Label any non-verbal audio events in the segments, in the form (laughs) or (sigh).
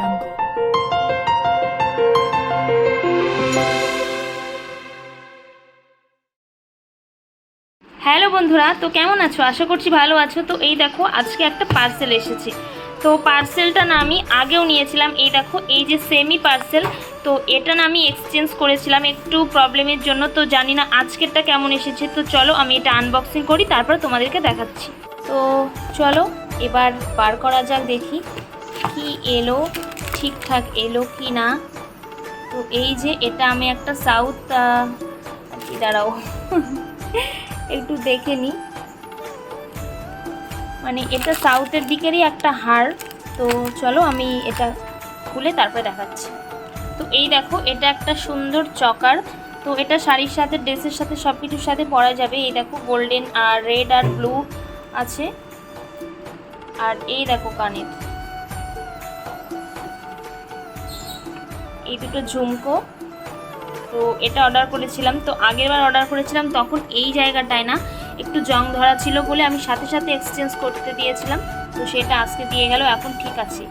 jungle. Hello বন্ধুরা, তো কেমন আছো? আশা করছি ভালো আছো। তো এই দেখো, আজকে একটা পার্সেল এসেছে। তো পার্সেলটা না আমি আগেও নিয়েছিলাম। এই দেখো, এই যে সেমি পার্সেল তো এটা না আমি এক্সচেঞ্জ করেছিলাম একটু প্রবলেমের জন্য। তো জানি না আজকেরটা কেমন এসেছে। তো চলো, আমি এটা আনবক্সিং করি, তারপর তোমাদেরকে দেখাচ্ছি। তো চলো, এবার বার করা যাক দেখি। কি এলো? ঠিকঠাক এলো কি না? তো এই যে এটা আমি একটা সাউথ কি দাঁড়াও। (laughs) একটু দেখে নিই মানে এটা সাউথের দিকেরই একটা হার তো চলো আমি এটা খুলে তারপরে দেখাচ্ছি। তো এই দেখো, এটা একটা সুন্দর চকার। তো এটা শাড়ির সাথে, ড্রেসের সাথে সব কিছুর সাথে পরা যাবে। এই দেখো গোল্ডেন আর রেড আর ব্লু আছে। আর এই দেখো কানের। এই দুটো ঝুমকো। তো এটা অর্ডার করেছিলাম। তো আগেরবার অর্ডার করেছিলাম, তখন এই জায়গাটায় না একটু জং ধরা ছিল বলে আমি সাথে সাথে এক্সচেঞ্জ করতে দিয়েছিলাম। তো সেটা আজকে দিয়ে গেল, এখন ঠিক আছে।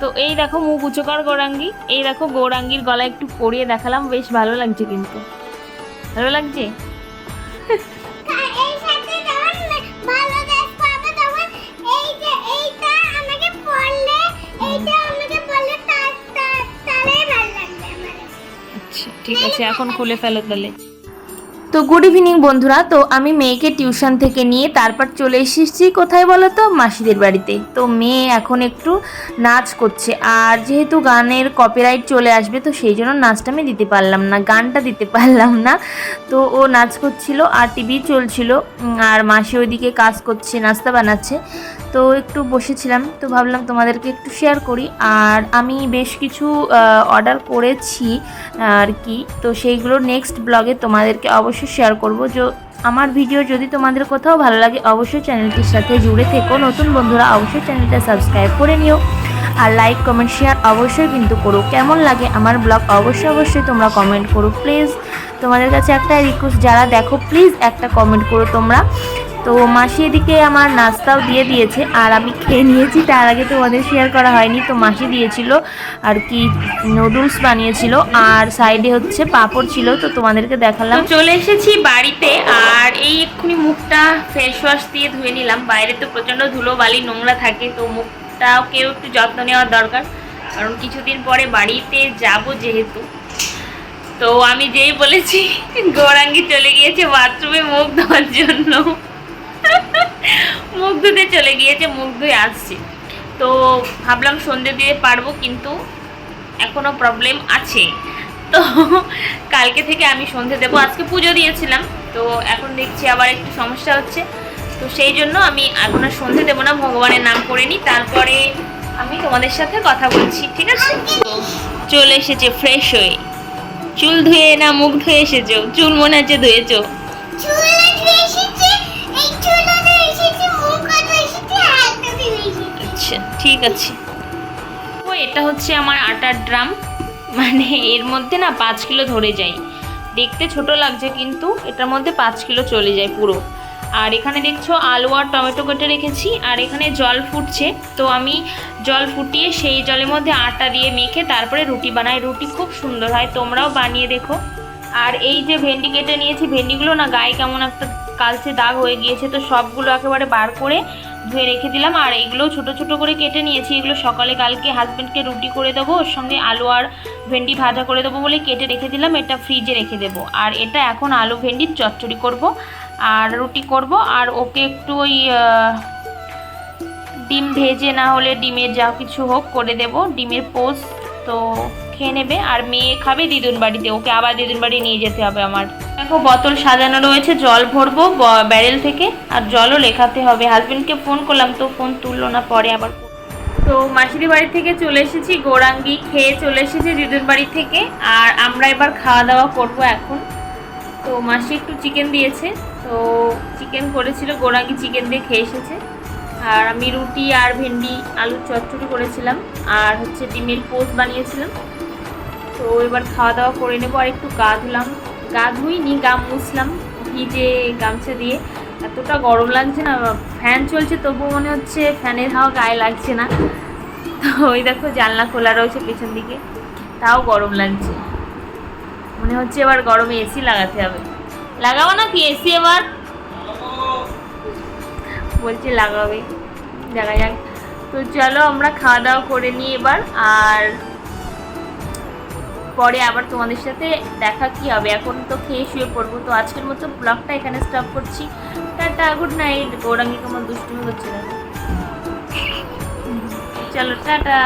তো এই দেখো মুখ উঁচু কর গৌরাঙ্গি, এই দেখো গৌরাঙ্গির গলা একটু পরিয়ে দেখালাম, বেশ ভালো লাগছে কিন্তু। ভালো লাগছে? আচ্ছা ঠিক আছে এখন খুলে ফেলো তাহলে। তো গুড ইভিনিং বন্ধুরা, তো আমি মেয়েকে টিউশন থেকে নিয়ে তারপর চলে এসেছি কোথায় বলো তো মাসিদের বাড়িতে। তো মেয়ে এখন একটু নাচ করছে। আর যেহেতু গানের কপিরাইট চলে আসবে, তো সেই জন্য নাচটা আমি দিতে পারলাম না, গানটা দিতে পারলাম না। তো ও নাচ করছিল, আর টিভি চলছিল। আর মাসি ওইদিকে কাজ করছে, নাস্তা বানাচ্ছে। তো একটু বসেছিলাম, তো ভাবলাম তোমাদেরকে একটু শেয়ার করি। আর আমি বেশ কিছু অর্ডার করেছি, আর কি। তো সেইগুলো নেক্সট ব্লগে তোমাদেরকে অবশ্যই শেয়ার করব। আমার ভিডিও যদি তোমাদের কোথাও ভালো লাগে, অবশ্যই চ্যানেলটির সাথে জুড়ে থেকো। নতুন বন্ধুরা, অবশ্যই চ্যানেলটা সাবস্ক্রাইব করে নিও। আর লাইক কমেন্ট শেয়ার অবশ্যই কিন্তু করো। কেমন লাগে আমার ব্লগ অবশ্যই অবশ্যই তোমরা কমেন্ট করো প্লিজ তোমাদের কাছে একটা রিকোয়েস্ট যারা দেখো প্লিজ একটা কমেন্ট করো তোমরা। তো মাসি এদিকে আমার নাস্তাও দিয়ে দিয়েছে, আর আমি খেয়ে নিয়েছি, তার আগে তো ওদের শেয়ার করা হয়নি, তো মাসি দিয়েছিল আর কি নুডলস বানিয়েছিল, আর সাইডে হচ্ছে পাঁপড় ছিল, তো তোমাদেরকে দেখালাম। চলে এসেছি বাড়িতে, আর এই এক্ষুনি মুখটা ফেস ওয়াশ দিয়ে ধুয়ে নিলাম, বাইরে তো প্রচণ্ড ধুলো বালি নোংরা থাকে, তো মুখটাও কেউ একটু যত্ন নেওয়ার দরকার, কারণ কিছুদিন পরে বাড়িতে যাব যেহেতু। তো আমি যেই বলেছি, গৌরাঙ্গি চলে গিয়েছে বাথরুমে মুখ ধোয়ার জন্য। মুখ ধুতে চলে গিয়েছে, মুখ ধুয়ে আসছে। তো ভাবলাম সন্ধে দিয়ে পারব, কিন্তু এখনও প্রবলেম আছে। তো কালকে থেকে আমি সন্ধে দেবো। আজকে পুজো দিয়েছিলাম, তো এখন দেখছি আবার একটু সমস্যা হচ্ছে। তো সেই জন্য আমি এখন আর সন্ধে দেবো না, ভগবানের নাম করে নিই, তারপরে আমি তোমাদের সাথে কথা বলছি, ঠিক আছে? চলে এসেছে ফ্রেশ হয়ে। চুল ধুয়ে না, মুখ ধুয়ে এসেছ? চুল মনে হচ্ছে ধুয়েছো? ঠিক আছে। ও, এটা হচ্ছে আমার আটার ড্রাম। মানে এর মধ্যে না পাঁচ কিলো ধরে যায়। দেখতে ছোট লাগছে কিন্তু এটার মধ্যে পাঁচ কিলো চলে যায় পুরো। আর এখানে দেখছ আলু আর টমেটো কেটে রেখেছি, আর এখানে জল ফুটছে। তো আমি জল ফুটিয়ে সেই জলের মধ্যে আটা দিয়ে মেখে তারপরে রুটি বানাই। রুটি খুব সুন্দর হয়, তোমরাও বানিয়ে দেখো। আর এই যে ভেন্ডি কেটে নিয়েছি, ভেন্ডিগুলো না গায়ে কেমন একটা কালচে দাগ হয়ে গিয়েছে, তো সবগুলো একেবারে বার করে ধুয়ে রেখে দিলাম। আর এগুলো ছোট ছোট করে কেটে নিয়েছি। এগুলো সকালে কালকে হাজব্যান্ডকে রুটি করে দেবো। ওর সঙ্গে আলু আর ভেন্ডি ভাজা করে দেবো বলে কেটে রেখে দিলাম। এটা ফ্রিজে রেখে দেবো। আর এটা এখন আলু ভেন্ডির চচ্চড়ি করব। আর রুটি করব। আর ওকে একটু ওই ডিম ভেজে না হলে ডিমের যা কিছু হোক করে দেব। ডিমের পোস্ট তো খেয়ে নেবে আর মেয়ে খাবে দিদুন বাড়িতে। ওকে আবার দিদুন বাড়ি নিয়ে যেতে হবে আমার। দেখো বোতল সাজানো রয়েছে, জল ভরবো ব্যারেল থেকে, আর জলও লেখাতে হবে। হাজবেন্ডকে ফোন করলাম, তো ফোন তুললো না, পরে আবার তো মাসিদি বাড়ি থেকে চলে এসেছি, গোরাঙ্গি খেয়ে চলে এসেছি দিদুন বাড়ি থেকে, আর আমরা এবার খাওয়া দাওয়া করব এখন। তো মাসি একটু চিকেন দিয়েছে, তো চিকেন করেছিল, গোরাঙ্গি চিকেন দিয়ে খেয়ে এসেছে। আর আমি রুটি আর ভেন্ডি, আলুর চচ্চড়ি করেছিলাম, আর হচ্ছে ডিমের পোস্ট বানিয়েছিলাম। তো এবার খাওয়া দাওয়া করে নেব। আর একটু গা ধুলাম গা ধুইনি গা মুছলাম ভিজে গামছা দিয়ে। এতটা গরম লাগছে না, ফ্যান চলছে, তবুও মনে হচ্ছে ফ্যানের হাওয়া গায়ে লাগছে না। তো ওই দেখো, জানলা খোলা রয়েছে পেছন দিকে। তাও গরম লাগছে। মনে হচ্ছে এবার গরমে এসি লাগাতে হবে। লাগাবো না কি এসি এবার? বলছে লাগাবে। দেখা যাক। তো চলো আমরা খাওয়া দাওয়া করে নিই এবার। আর পরে আবার তোমাদের সাথে দেখা কি হবে? এখন তো খেয়ে শুয়ে পড়ব। তো আজকের মতো ব্লগটা এখানে স্টপ করছি। টাটা গুড নাইট গৌরাঙ্গি কেমন দুষ্টুমি হচ্ছে না। চলো, টাটা।